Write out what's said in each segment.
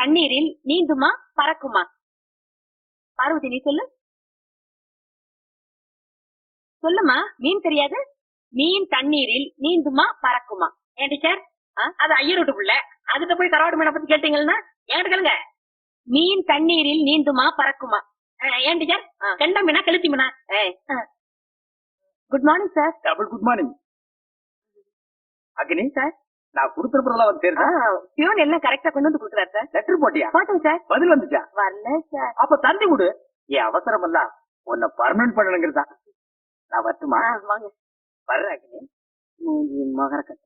தண்ணீரில் நீந்துமா பறக்குமா? பார்வதி நீ சொல்லு. சொல்லுமா மீன் தெரியாது? மீன் தண்ணீரில் நீந்துமா பறக்குமா? ஏன் டீச்சர்? அது ஐயர் வீட்டு புள்ள. அதுட்ட போய் கரவாடு மீனை பத்தி கேட்டீங்கன்னா ஏன் கேளுங்க. மீன் தண்ணீரில் நீந்துமா பறக்குமா? ஏன் டீச்சர்? கெண்ட மீனா கெளுத்தி Meena? Good morning sir double good morning Agni? Sir நான் கொடுத்துருப்பதெல்லாம் வந்து தெரியுதா பியூன் எல்லாம் கரெக்டா கொண்டு வந்து கொடுக்குறாரு சார்? லெட்டர் போட்டியா? போட்டேன் சார். பதில் வந்துச்சா? வரல சார். அப்ப தந்தி கொடு. என் அவசரம் எல்லாம் உன்னை பர்மனன்ட் பண்ணணுங்கிறதா? நான் வரட்டுமா? வாங்க. வர்றேன் அக்னி மூஞ்சி மகர கட்டு.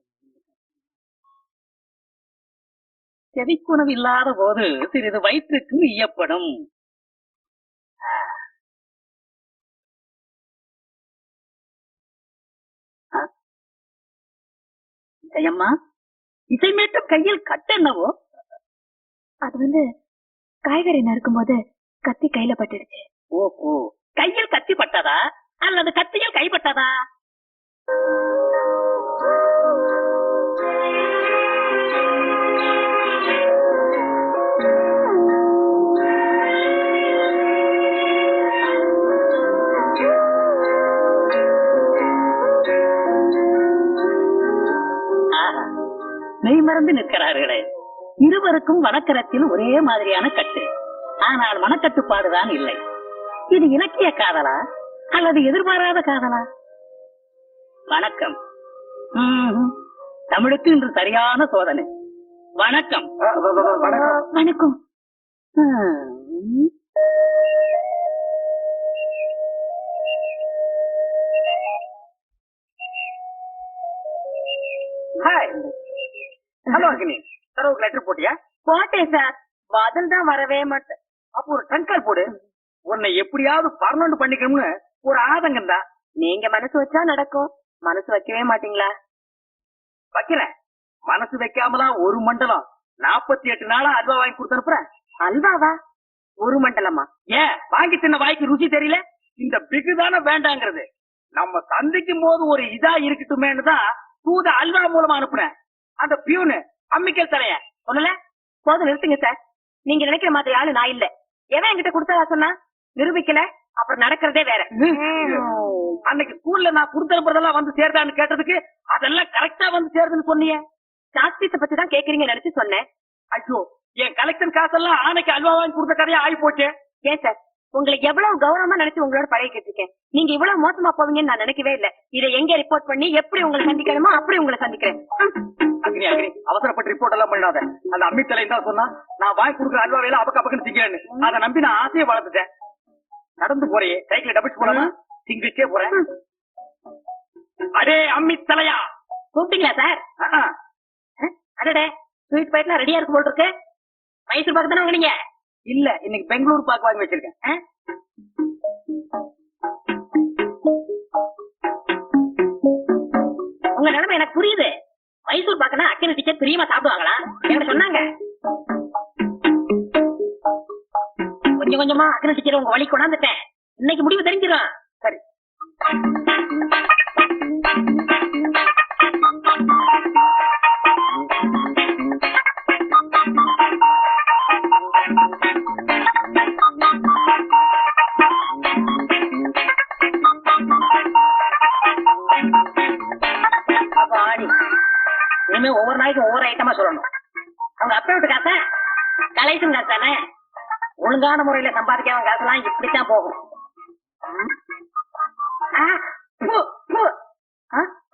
செவிக்குணவு இல்லாத போது சிறிது வயிற்றுக்கு ஈயப்படும்? ஜெயம்மா இசை மீட்டும் கையில் கட்டென்னவோ அது வந்து காய்கறி நறுக்கும் போது கத்தி கையில பட்டுடுச்சு. ஓஹோ. கையில் கத்தி பட்டதா? அல்லது கத்தியில் கைப்பட்டதா? மெய் மறந்து நிற்கிறார்களே. இருவருக்கும் வனக்கரத்தில் ஒரே மாதிரியான கட்டு. ஆனால் மனக்கட்டுப்பாடுதான் இல்லை. இது இலக்கிய காதலா? அல்லது எதிர்பாராத காதலா? வணக்கம். தமிழுக்கு இன்று சரியான சோதனை. வணக்கம். வணக்கம். போட்டேன் சார் பதில் தான் வரவே மாட்டேன். அப்போ ஒரு டங்கால் போடு. உன்னை எப்படியாவது பர்மனண்ட் பண்ணிக்கணும்னு ஒரு ஆதங்கம் தான். நீங்க மனசு வச்சா நடக்கும். மனசு வைக்கவே மாட்டீங்களா? வைக்கிறேன். மனசு வைக்காமலாம் ஒரு மண்டலம் நாற்பத்தி எட்டு நாளா அல்வா வாங்கி கொடுத்தனுப்புறேன் அல்வாவா? ஒரு மண்டலமா? ஏன்? வாங்கி தின்ன வாய்க்கு ருசி தெரியல? இந்த பிகு தானே வேண்டாங்கிறது. நம்ம சந்திக்கும் போது ஒரு இதா இருக்கட்டுமேன்னு தான் தூத அல்வா மூலமா அனுப்புனேன். அந்த பியூனு அம்மிக்கல் தலைய. சொல்லல? போதும் நிறுத்துங்க சார் நீங்க நினைக்கிற மாதிரி ஆளு நான் இல்ல. எவன் என்கிட்ட கொடுத்ததா சொன்னா? நிரூபிக்கல. அப்புறம் நடக்கிறதே வேற. அன்னைக்கு ஸ்கூல்ல நான் கொடுத்தனுப்புறதெல்லாம் வந்து சேர்தான்னு கேட்டதுக்கு அதெல்லாம் கரெக்டா வந்து சேருதுன்னு சொன்னீங்க சாஸ்திரத்தை பத்தி தான் கேக்குறீங்க நினைச்சு சொன்னேன். ஐயோ என் கலெக்ஷன் காசெல்லாம் ஆனைக்கு அல்வா வாங்கி கொடுத்த கதையா ஆகி போச்சு ஏன் சார் உங்களை எவ்வளவு கௌரவமா நினைச்சு உங்களோட பழகிட்டு இருக்கேன் நீங்க இவ்வளவு மோசமா போவீங்கன்னு நான் நினைக்கவே இல்ல. இதை எங்க ரிப்போர்ட் பண்ணி எப்படி உங்களை சந்திக்கணுமோ அப்படி உங்களை சந்திக்கிறேன். அக்னி அக்னி அவசரப்பட்டு ரிப்போர்ட் எல்லாம் பண்ணாத அந்த அம்மி தலை தான் சொன்னா நான் வாங்கி கொடுக்குற அல்வா வேலை அப்பக்க அப்பக்கன்னு திங்கன்னு. அதை நம்பி நான் ஆசையை வளர்த்துட்டேன். நடந்து போறே சைக்கிள் டபுள்ஸ் போலாமா? சிங்கிள்ஸே போறேன். அடே அம்மி தலையா! கூப்பிட்டீங்களா சார் அடடே ஸ்வீட் பைட்லாம் ரெடியா இருக்கு போல் இருக்கு. மைசூர் பாக்கு தானே வாங்குனீங்க? இல்ல இன்னைக்கு பெங்களூர் பாக்கு வாங்கி வச்சிருக்கேன். உங்க நிலைமை எனக்கு புரியுது. மைசூர் பாக்குனா அக்கறை டிக்கெட் பிரியமா சாப்பிடுவாங்களா? என்கிட்ட சொன்னாங்க. கொஞ்சம் கொஞ்சமா அக்கறை டிக்கெட் உங்க வழி கொண்டாந்துட்டேன். இன்னைக்கு முடிவு தெரிஞ்சிடும் சரி. இனிமே ஒவ்வொரு நாளைக்கும் ஒவ்வொரு ஐட்டமா சொல்லணும். அவங்க அப்பா வீட்டு காசா கலைசன் காசு தானே? ஒழுங்கான முறையில சம்பாதிக்காம காசெல்லாம் இப்படித்தான் போகும்.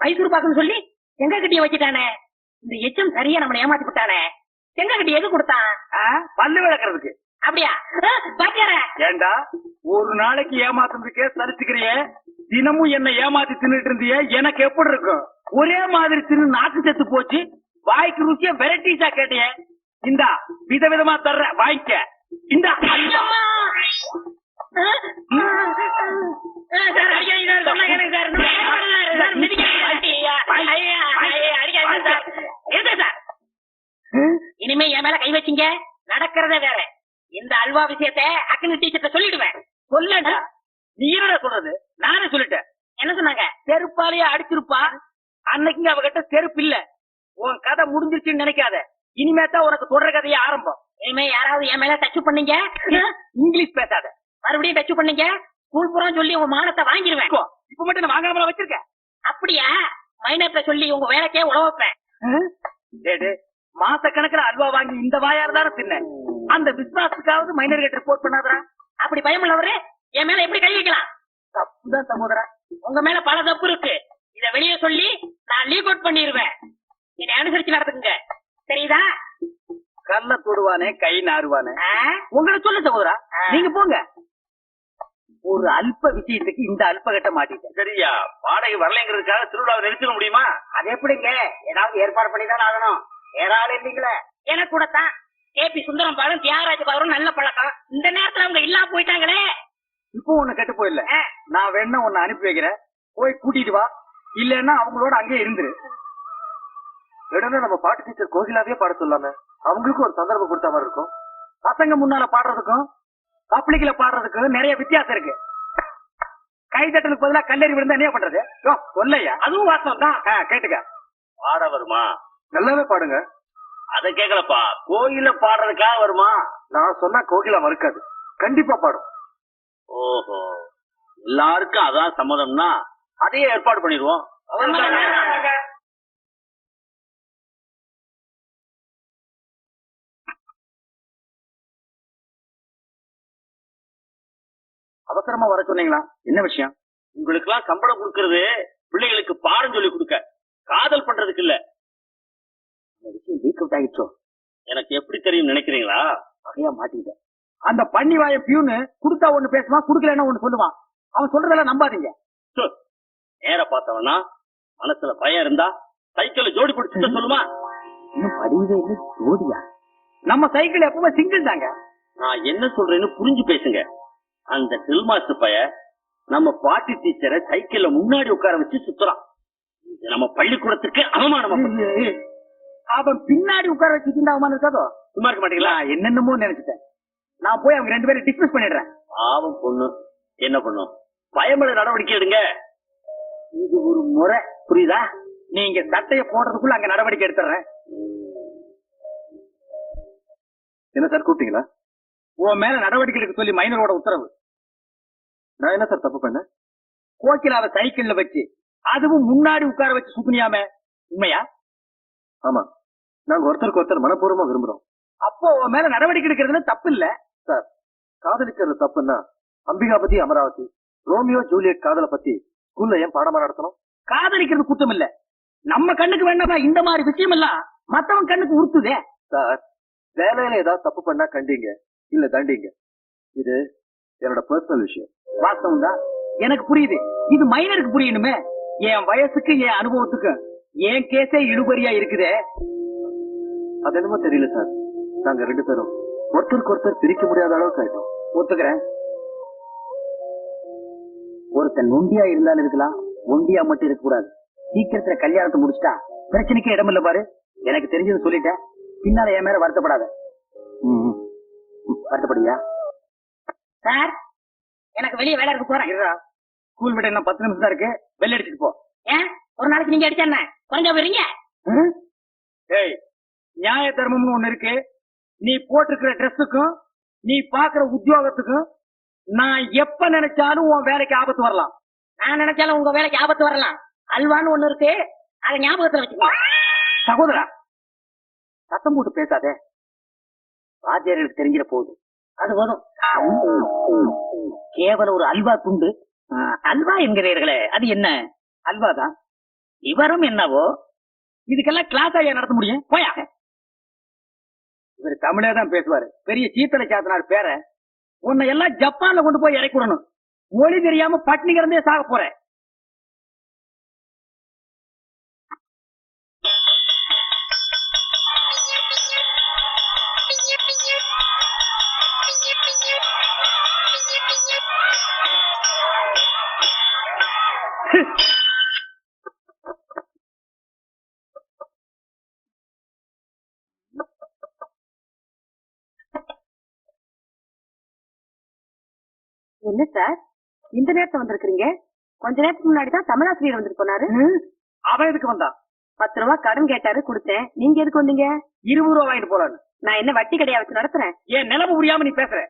மைசூர் பாக்குன்னு சொல்லி எங்க கட்டிய வச்சுட்டானே? இந்த எச்சம் சரியா நம்மளை ஏமாத்தி விட்டானே? எங்க கட்டி எது கொடுத்தான்? பல்லு விளக்குறதுக்கு. அப்படியா? ஆ, பாத்தியாரா? ஏண்டா ஒரு நாளைக்கு ஏமாத்துறதுக்கே சரிச்சுக்கிறியே? தினமும் என்ன ஏமாத்தி தின்னுட்டு இருந்தியே எனக்கு எப்படி இருக்கும்? ஒரே மாதிரி தின்னு நாக்கு செத்து போச்சு. வாய்க்கு ருசியா வெரைட்டிஸா கேட்டியே இந்தா விதவிதமா தர்ற வாங்கிக்க இந்த. இனிமே என் மேல கை வச்சீங்க. நடக்கிறதே வேற. இந்த அல்வா விஷயத்த அக்கனி டீச்சர்ட்ட சொல்லிடுவேன். சொல்லடா நீ என்னடா சொல்றது? நானே சொல்லிட்டேன். என்ன சொன்னாங்க? செருப்பாலேயே அடிச்சிருப்பா. அன்னைக்கு அவகிட்ட செருப்பு இல்ல. உன் கதை முடிஞ்சிருச்சுன்னு நினைக்காத. இனிமே தான் உனக்கு தொடர் கதையே ஆரம்பம். இனிமே யாராவது என் மேல டச் பண்ணீங்க? இங்கிலீஷ் பேசாத. மறுபடியும் டச் பண்ணீங்க? ஸ்கூல் புறம் சொல்லி உங்க மானத்தை வாங்கிடுவேன் இப்போ, மட்டும் நான் வாங்காமல வச்சிருக்கேன்? அப்படியா? மைனர்ட்ட சொல்லி உங்க வேலைக்கே உழவைப்பேன் மாச கணக்குல அல்வா வாங்கி இந்த வாயால தானே தின்னேன். அந்த விஸ்வாசத்துக்காவது மைனர் கிட்ட ரிப்போர்ட் பண்ணாதடா. அப்படி பயமுள்ளவரு என் மேல எப்படி கை வைக்கலாம்? தப்புதான் சகோதரா. உங்க மேல பல தப்பு இருக்கு. இத வெளியே சொல்லி நான் லீக் அவுட் பண்ணிடுவேன் இதை அனுசரிச்சு நடத்துக்குங்க தெரியுதா கல்ல தொடுவானே கை நாறுவானே? உங்களை சொல்ல சகோதரா. நீங்க போங்க. ஒரு அல்ப விஷயத்துக்கு இந்த அல்ப கட்ட மாட்டிட்டேன் சரியா? வாடகை வரலைங்கிறதுக்காக திருவிழாவை நிறுத்திட முடியுமா? அது எப்படிங்க? ஏதாவது ஏற்பாடு பண்ணி தான் ஆகணும். வேற ஆள் இல்லீங்களே. எனக்கு கூட தான். கேபி சுந்தரம் பாலும் தியாகராஜ பாலும் நல்ல பழக்கம். இந்த நேரத்துல அவங்க இல்லாம போயிட்டாங்களே. இப்போ ஒண்ணு கெட்டு போயிடல. நான் வேணா உன்னை அனுப்பி வைக்கிறேன். போய் கூட்டிட்டு வா. இல்லன்னா அவங்களோட அங்கேயே இருந்துரு. உடனே நம்ம பாட்டு டீச்சர் கோகிலாவே பாட சொல்லாம அவங்களுக்கும் ஒரு சந்தர்ப்பம் கொடுத்த மாதிரி இருக்கும். பசங்க முன்னால பாடுறதுக்கும் பப்ளிக்ல பாடுறதுக்கும் நிறைய வித்தியாசம் இருக்கு. கை தட்டலுக்கு பதிலா கல்லறி விழுந்தா என்ன பண்றது? யோ, சொல்லையா? அதுவும் வாஸ்தவம் தான். கேட்டுக்க. பாட வருமா? நல்லாவே பாடுங்க. அத கேக்கலப்பா. கோயில பாடுறதுக்காக வருமா? நான் சொன்னா கோகிலா மறுக்காது. கண்டிப்பா பாடும். ஓஹோ. எல்லாருக்கும் அதான் சம்மதம்னா அதையே ஏற்பாடு பண்ணிடுவோம். அவசரமா வர சொன்னீங்களா? என்ன விஷயம்? உங்களுக்கு எல்லாம் சம்பளம் கொடுக்கறது பிள்ளைகளுக்கு பாடம் சொல்லி கொடுக்க. காதல் பண்றதுக்கு இல்ல. அவுட் ஆயிடுச்சோ? எனக்கு எப்படி தெரியும் நினைக்கிறீங்களா? வகையா மாட்டிக்கிட்டேன் அந்த பண்ணி வாய பியூனு கொடுத்தா ஒண்ணு பேசுவான் குடுக்கலன்னா ஒண்ணு சொல்லுவான். அவன் சொல்றதெல்லாம் நம்பாதீங்க. நேர பார்த்தவனா? மனசுல பயம் இருந்தா சைக்கிள் ஜோடி பிடிச்சிட்டு சொல்லுமா? இன்னும் ஜோடியா? நம்ம சைக்கிள் எப்பவுமே சிங்கிள் தாங்க. நான் என்ன சொல்றேன்னு புரிஞ்சு பேசுங்க. அந்த ட்ரில் மாஸ்டர் பைய நம்ம பாட்டி டீச்சரை சைக்கிள்ல முன்னாடி உட்கார வச்சு சுத்துறான். இது நம்ம பள்ளிக்கூடத்துக்கு அவமானமா. அவன் பின்னாடி உட்கார வச்சு சிந்தாவமான இருக்காதோ? சும்மா இருக்க மாட்டீங்களா? என்னென்னமோ நினைச்சிட்டேன். நான் போய் அவங்க ரெண்டு பேரும் டிஸ்மிஸ் பண்ணிடுறேன். பாவம் பொண்ணு. என்ன பண்ணும் பயமலை நடவடிக்கை எடுங்க. இது ஒரு முறை புரியுதா? நீங்க சட்டைய போடுறதுக்குள்ள அங்க நடவடிக்கை எடுத்துறேன் என்ன சார் கூப்பிட்டீங்களா? உன் மேல நடவடிக்கை எடுக்க சொல்லி மைனரோட உத்தரவு. நான் என்ன சார் தப்பு பண்ணேன்? கோக்கிலாவை சைக்கிள்ல வச்சு அதுவும் முன்னாடி உட்கார வச்சு சுத்துனியாம. உண்மையா? ஆமா. நாங்க ஒருத்தருக்கு ஒருத்தர் மனப்பூர்வமா விரும்புறோம். அப்போ உன் மேல நடவடிக்கை எடுக்கிறதுல தப்பு இல்ல? சார் காதலிக்கிறது தப்புன்னா அம்பிகாபதி அமராவதி ரோமியோ ஜூலியட் காதலை பத்தி ஸ்கூல்ல ஏன் பாடமா நடத்தணும்? காதலிக்கிறது குத்தம் இல்ல. நம்ம கண்ணுக்கு வேண்டாமா இந்த மாதிரி விஷயம் எல்லாம் மத்தவன் கண்ணுக்கு உறுத்துதே. சார் வேலையில ஏதாவது தப்பு பண்ணா கண்டீங்க இல்ல தண்டிங்க? இது என்னோட பர்சனல் விஷயம். வாஸ்தவம் தான் எனக்கு புரியுது. இது மைனருக்கு புரியணுமே. என் வயசுக்கு என் அனுபவத்துக்கு என் கேஸே இழுபறியா இருக்குதே. அது என்னமோ தெரியல சார். நாங்க ரெண்டு பேரும் ஒருத்தருக்கு ஒருத்தர் பிரிக்க முடியாத அளவுக்கு ஆயிட்டோம். ஒத்துக்கிறேன். ஒருத்தன் நொண்டியா இருந்தாலும் இருக்கலாம் ஒண்டியா மட்டும் இருக்க கூடாது. சீக்கிரத்துல கல்யாணத்தை முடிச்சிட்டா பிரச்சனைக்கு இடம் இல்ல பாரு. எனக்கு தெரிஞ்சது சொல்லிட்டேன். பின்னால என் மேல வருத்தப்படாத. வருத்தப்படுவியா? சார் எனக்கு வெளியே வேலை இருக்கு போறேன். இருடா. ஸ்கூல் விட இன்னும் பத்து நிமிஷம் தான் இருக்கு. வெளில அடிச்சுட்டு போ. ஏன்? ஒரு நாளைக்கு நீங்க அடிச்சா என்ன? குறைஞ்சா போயிருங்க? ஏய் நியாய தர்மம்னு ஒண்ணு இருக்கு. நீ போட்டிருக்கிற ட்ரெஸ்ஸுக்கும் நீ பாக்குற உத்தியோகத்துக்கும் நான் எப்ப நினைச்சாலும் உன் வேலைக்கு ஆபத்து வரலாம். நான் நினைச்சாலும் உங்க வேலைக்கு ஆபத்து வரலாம். அல்வான்னு ஒண்ணு இருக்கு. அதை ஞாபகத்துல வச்சுக்கோங்க சகோதரா சத்தம் போட்டு பேசாதே. வாத்தியார்களுக்கு தெரிஞ்சிட போகுது அது வரும். கேவலம் ஒரு அல்வா துண்டு. அல்வா என்கிறீர்களே அது என்ன? அல்வா தான் இவரும் என்னவோ? இதுக்கெல்லாம் கிளாஸ் ஐயா நடத்த முடியும்? போயா. இவர் தமிழே தான் பேசுவாரு. பெரிய சீத்தலை சாத்தனார் பேர உன்னை எல்லாம் ஜப்பான்ல கொண்டு போய் இறக்கி விடணும். மொழி தெரியாம பட்னி கிடந்தே சாக போறேன். என்ன சார்? இந்த நேரத்துல வந்திருக்கீங்க கொஞ்ச நேரத்துக்கு முன்னாடி தான் தமிழாசிரியர் வந்துட்டு போனாரு? அவன் எதுக்கு வந்தான் பத்து ரூபா கடன் கேட்டாரு கொடுத்தேன். நீங்க எதுக்கு வந்தீங்க? இருபது ரூபா வாங்கிட்டு போலான்னு. நான் என்ன வட்டி கடையா வச்சு நடத்துறேன்? என் நிலைமை புரியாம நீ பேசுற?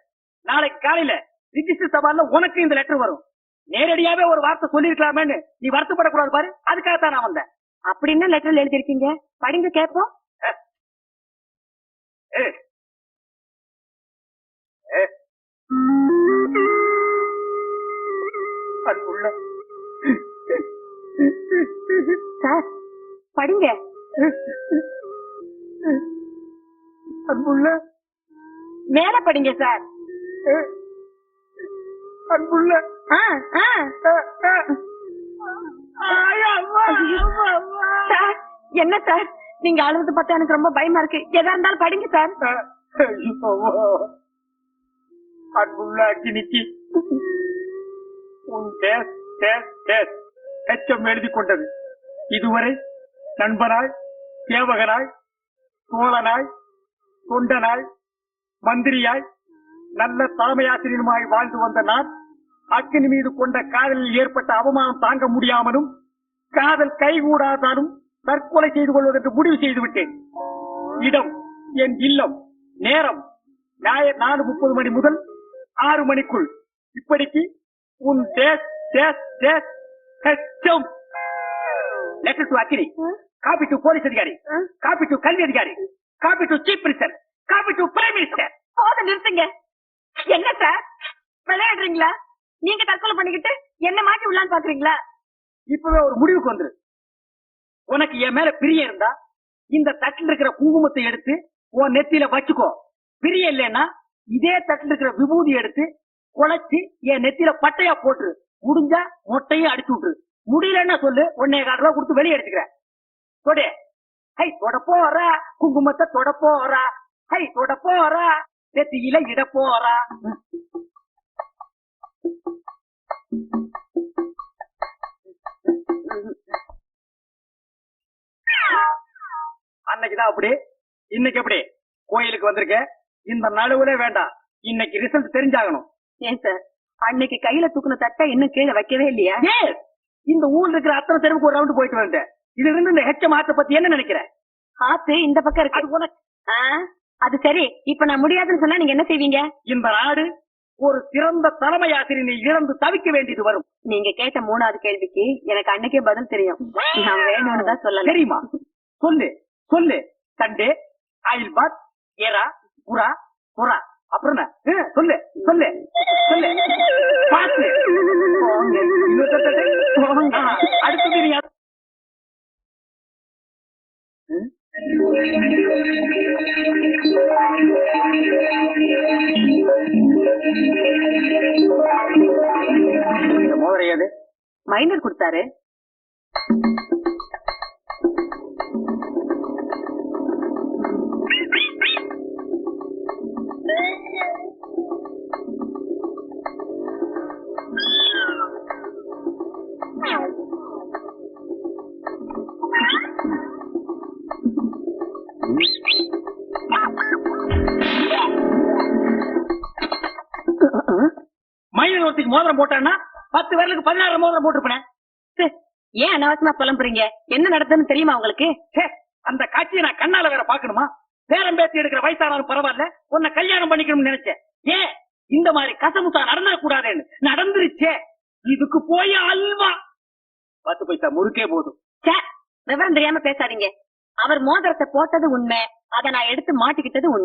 நாளைக்கு காலையில ரிஜிஸ்டர் சவால்ல உனக்கு இந்த லெட்டர் வரும். நேரடியாவே ஒரு வார்த்தை சொல்லிருக்கலாமேன்னு நீ வருத்தப்படக்கூடாது பாரு. அதுக்காகத்தான் நான் வந்தேன். அப்படின்னு லெட்டர்ல எழுதிருக்கீங்க படிங்க கேப்போம். அன்புள்ள சார் படிங்க. அன்புள்ள. மேல படிங்க சார். அன்புள்ள. சார் என்ன சார்? நீங்க அழுவது பார்த்தா எனக்கு ரொம்ப பயமா இருக்கு. எதா இருந்தாலும் படிங்க சார். அன்புள்ள அக்கினிக்கு. உன் டேஸ் டேஸ் டேஸ் எச்சம் எழுதி கொண்டது இதுவரை நண்பனாய் சேவகனாய் தோழனாய் தொண்டனாய் மந்திரியாய் நல்ல தலைமையாசிரியருமாய் வாழ்ந்து வந்த நான் அக்கினி மீது கொண்ட காதலில் ஏற்பட்ட அவமானம் தாங்க முடியாமலும் காதல் கைகூடாதாலும் தற்கொலை செய்து கொள்வதற்கு முடிவு செய்து விட்டேன். இடம் என் இல்லம் நேரம் நாலு முப்பது மணி முதல் ஆறு மணிக்குள். இப்படிக்கு உன் days days days ஹெச்சம் letter to Agni copy to police அதிகாரி காப்பி டு கல்வி அதிகாரி copy to chief minister copy to prime minister போத நிறுத்துங்க என்ன சார் விளையாடுறீங்களா நீங்க தற்கொலை பண்ணிக்கிட்டு என்ன மாட்டி விடலான்னு பாக்குறீங்களா இப்பவே ஒரு முடிவுக்கு வந்துரு உனக்கு என் மேல பிரிய இருந்தா இந்த தட்டுல இருக்கிற குங்குமத்தை எடுத்து உன் நெத்தியில வச்சுக்கோ பிரிய இல்லைன்னா இதே தட்டுல இருக்கிற விபூதி எடுத்து குழைச்சு என் நெத்தியில பட்டையா போட்டு முடிஞ்சா மொட்டையும் அடிச்சு விட்டுரு. முடியலன்னா சொல்லு உன்னைய கால் ரூபா கொடுத்து வெளியே எடுத்துக்கிறேன். தொடு. ஹை தொட போறா. குங்குமத்தை தொட போறா. ஹை தொட போறா. நெத்தியில இட போறா. அன்னைக்குதான் அப்படி இன்னைக்கு எப்படி? கோயிலுக்கு வந்திருக்க இந்த நடுவுல வேண்டாம். இன்னைக்கு ரிசல்ட் தெரிஞ்சாகணும். ஏன் சார்? அன்னைக்கு கையில தூக்குன தட்டை இன்னும் கீழே வைக்கவே இல்லையா! இந்த ஊர்ல இருக்கிற அத்தனை தெருவுக்கு ஒரு ரவுண்ட் போயிட்டு வந்தேன். இதுல இருந்து இந்த ஹெச்ச மாத்த பத்தி என்ன நினைக்கிற ஆத்து இந்த பக்கம் இருக்கு. உனக்கு அது சரி. இப்ப நான் முடியாதுன்னு சொன்னா நீங்க என்ன செய்வீங்க? இந்த நாடு ஒரு சிறந்த தலைமை ஆசிரியனை இழந்து தவிக்க வேண்டியது வரும். நீங்க கேட்ட மூணாவது கேள்விக்கு எனக்கு அன்னைக்கே பதில் தெரியும். நான் வேணும்னு தான் சொல்லல. தெரியுமா? சொல்லு சொல்லு. சண்டே ஆயில் பாத் ஏரா புறா புறா. அப்புறம் சொல்லு சொல்லு சொல்லு. பாத்து. அடுத்தது நீ மைனர் கொடுத்தாரு. ஒருத்திக்கு மோதிரம் போட்டான்னா பத்து பேருக்கு பதினாறு மோதிரம் போட்டிருப்பேன். ஏன் அனாவசியமா புலம்புறீங்க? என்ன நடந்ததுன்னு தெரியுமா உங்களுக்கு? அந்த காட்சியை நான் கண்ணால வேற பாக்கணுமா பேரம் பேசி எடுக்கிற வயசானாலும் பரவாயில்ல உன்னை கல்யாணம் பண்ணிக்கணும்னு நினைச்சேன். ஏன் இந்த மாதிரி கசமுசா நடந்த கூடாதுன்னு. நடந்துருச்சே. இதுக்கு போய் அல்வா. பத்து பைசா முறுக்கே போதும். விவரம் தெரியாம பேசாதீங்க. அவர் மோதிரத்தை போட்டது உண்மை. அதை நான் எடுத்து மாட்டிக்கிட்டது உண்மை.